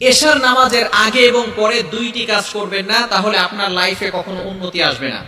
এশার নামাজের আগে এবং পরে দুইটি কাজ করবেন না, তাহলে আপনার লাইফে কখনো উন্নতি আসবে না।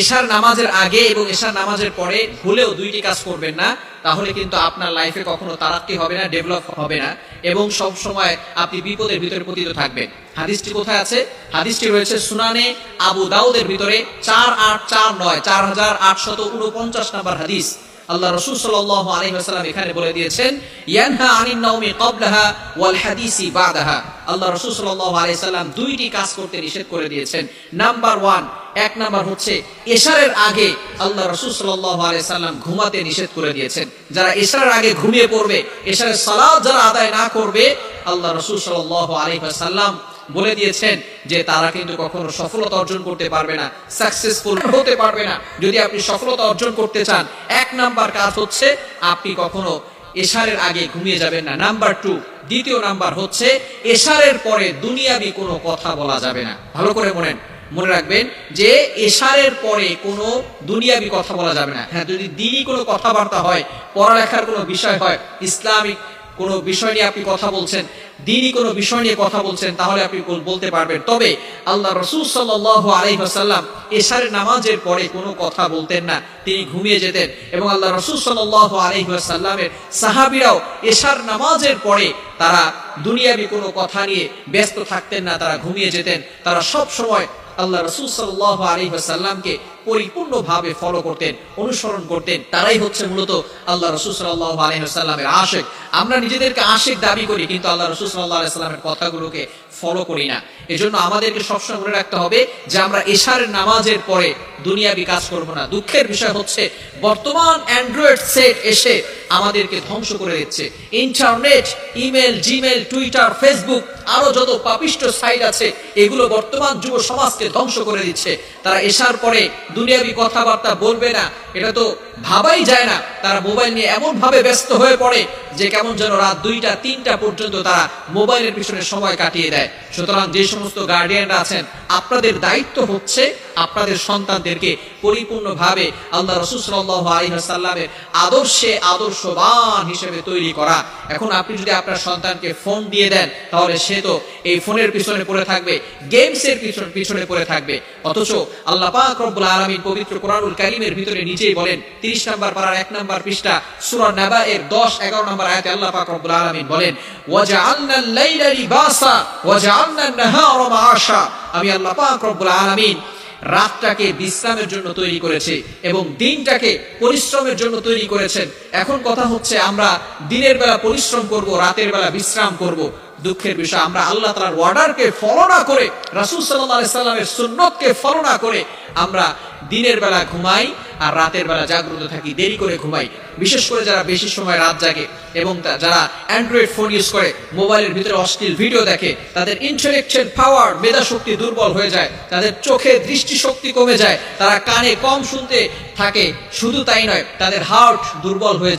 এশার নামাজের আগে এবং এশার নামাজের পরে ভুলেও দুইটি কাজ করবেন না, তাহলে কিন্তু আপনার লাইফে কখনো তারাক্কি হবে না, ডেভেলপ হবে না, এবং সব সময় আপনি বিপদের ভিতরে পতিত থাকবেন। হাদিসটি কোথায় আছে? হাদিসটি রয়েছে সুনানে আবু দাউদের ভিতরে চার আট চার নয়, চার হাজার আটশত উনপঞ্চাশ নাম্বার হাদিস। আল্লাহ রসুল সাল্লাল্লাহু আলাইহি ওয়াসাল্লাম এখানে বলে দিয়েছেন, ইয়ানহা আনিন নাওমি ক্বাবলাহা ওয়াল হাদিসি বাদাহা। আল্লাহ রসুল সাল্লাল্লাহু আলাইহি সাল্লাম দুইটি কাজ করতে নিষেধ করে দিয়েছেন। নাম্বার ওয়ান, এক নাম্বার হচ্ছে এশারের আগে আল্লাহ রসুল সাল্লাল্লাহু আলাইহি সাল্লাম ঘুমাতে নিষেধ করে দিয়েছেন। যারা এশারের আগে ঘুমিয়ে পড়বে, এশারের সালাত যারা আদায় না করবে, আল্লাহ রসুল সাল্লাল্লাহু আলাইহি ওয়াসাল্লাম বলে দিয়েছেন যে তারা কিন্তু কখনো সফলতা অর্জন করতে পারবে না সাকসেসফুল হতে পারবে না। যদি আপনি সফলতা অর্জন করতে চান, এক নাম্বার কাজ হচ্ছে আপনি কখনো এশারের আগে ঘুমিয়ে যাবেন না। নাম্বার টু, দ্বিতীয় নাম্বার হচ্ছে এশারের পরে দুনিয়াবি কোনো কথা বলা যাবে না। ভালো করে মনেন মনে রাখবেন যে এশারের পরে কোনো দুনিয়াবি কথা বলা যাবে না। হ্যাঁ যদি দিনই কোনো কথাবার্তা হয়, পড়ালেখার কোনো বিষয় হয়, ইসলামিক কোনো বিষয় নিয়ে আপনি কথা বলছেন দিনই কোনো বিষয় নিয়ে কথা বলছেন, তাহলে আপনি বল- বলতে পারবেন। তবে আল্লাহ রসুল সাল্লাল্লাহু আলাইহি ওয়াসাল্লাম এশারের নামাজের পরে কোনো কথা বলতেন না, তিনি ঘুমিয়ে যেতেন। এবং আল্লাহ রসুল ওয়াসাল্লামের সাহাবীরাও এশার নামাজের পরে তারা দুনিয়াবি কোনো কথা নিয়ে ব্যস্ত থাকতেন না, তারা ঘুমিয়ে যেতেন। তারা সব সময় আল্লাহ রসুল সাল্লাহ আলী সাল্লামকে পরিপূর্ণভাবে ফলো করতেন, অনুসরণ করতেন। তারাই হচ্ছে মূলত আল্লাহ রসুল সাল্লাহ আলী সাল্লামের আশেক। আমরা নিজেদেরকে আশেক দাবি করি, কিন্তু আল্লাহ রসুল সাল্লামের কথাগুলোকে ফলো করি না। এজন্য আমাদেরকে সবসময় মনে রাখতে হবে যে আমরা এশার নামাজের পরে করব না। দুঃখের বিষয় হচ্ছে, বর্তমান অ্যান্ড্রয়েড সেট এসে আমাদেরকে ধ্বংস করে দিচ্ছে। Internet, email Gmail Twitter, Facebook, আরও যত পাপিষ্ট সাইট আছে, এগুলো বর্তমান যুব সমাজকে ধ্বংস করে দিচ্ছে। তারা এসার পরে দুনিয়াবি কথাবার্তা বলবে না, এটা তো ভাবাই যায় না। তারা মোবাইল নিয়ে এমন ভাবে ব্যস্ত হয়ে পড়ে যে কেমন যেন রাত দুইটা, তিনটা পর্যন্ত তারা মোবাইলের পিছনে সময় কাটিয়ে দেয়। সুতরাং যে সমস্ত গার্ডিয়ানরা আছেন, আপনাদের দায়িত্ব হচ্ছে আপনাদের সন্তানদেরকে পরিপূর্ণভাবে আল্লাহ রসুল সাল্লাহ আদর্শে আদর্শবান হিসেবে তৈরি করা। এখন আপনি যদি আপনার সন্তানকে ফোন দিয়ে দেন, তাহলে সে তো এই ফোনের পিছনে পড়ে থাকবে গেমস এর পিছনে পিছনে পড়ে থাকবে। অথচ আল্লাহ পাক পবিত্র কোরআনুল কারীমের ভিতরে নিজেই বলেন 30 নম্বর পারার 1 নম্বর পৃষ্ঠা, সূরা নাবা এর 10 11 নম্বর আয়াতে আল্লাহ পাক রব্বুল আলামিন বলেন আমি আল্লাহ পাক আলামিন রাতটাকে বিশ্রামের জন্য তৈরি করেছে এবং দিনটাকে পরিশ্রমের জন্য তৈরি করেছেন। এখন কথা হচ্ছে আমরা দিনের বেলা পরিশ্রম করব, রাতের বেলা বিশ্রাম করব। দুঃখের বিষয়, আমরা আল্লাহ তালার অর্ডারকে ফলো না করে, রাসুল সাল্লাহ সাল্লামের সুন্নতকে ফলো না করে আমরা দিনের বেলা ঘুমাই আর রাতের বেলা জাগ্রত থাকি, দেরি করে ঘুমাই। বিশেষ করে যারা বেশি সময় রাত জাগে এবং যারা অ্যান্ড্রয়েড ফোন ইউজ করে, মোবাইলের ভিতরে অশ্লীল ভিডিও দেখে, তাদের ইন্টেলেকচুয়াল পাওয়ার মেধা শক্তি দুর্বল হয়ে যায়, তাদের চোখে দৃষ্টি শক্তি কমে যায়, তারা কানে কম শুনতে থাকে। শুধু তাই নয়, তাদের হার্ট দুর্বল হয়ে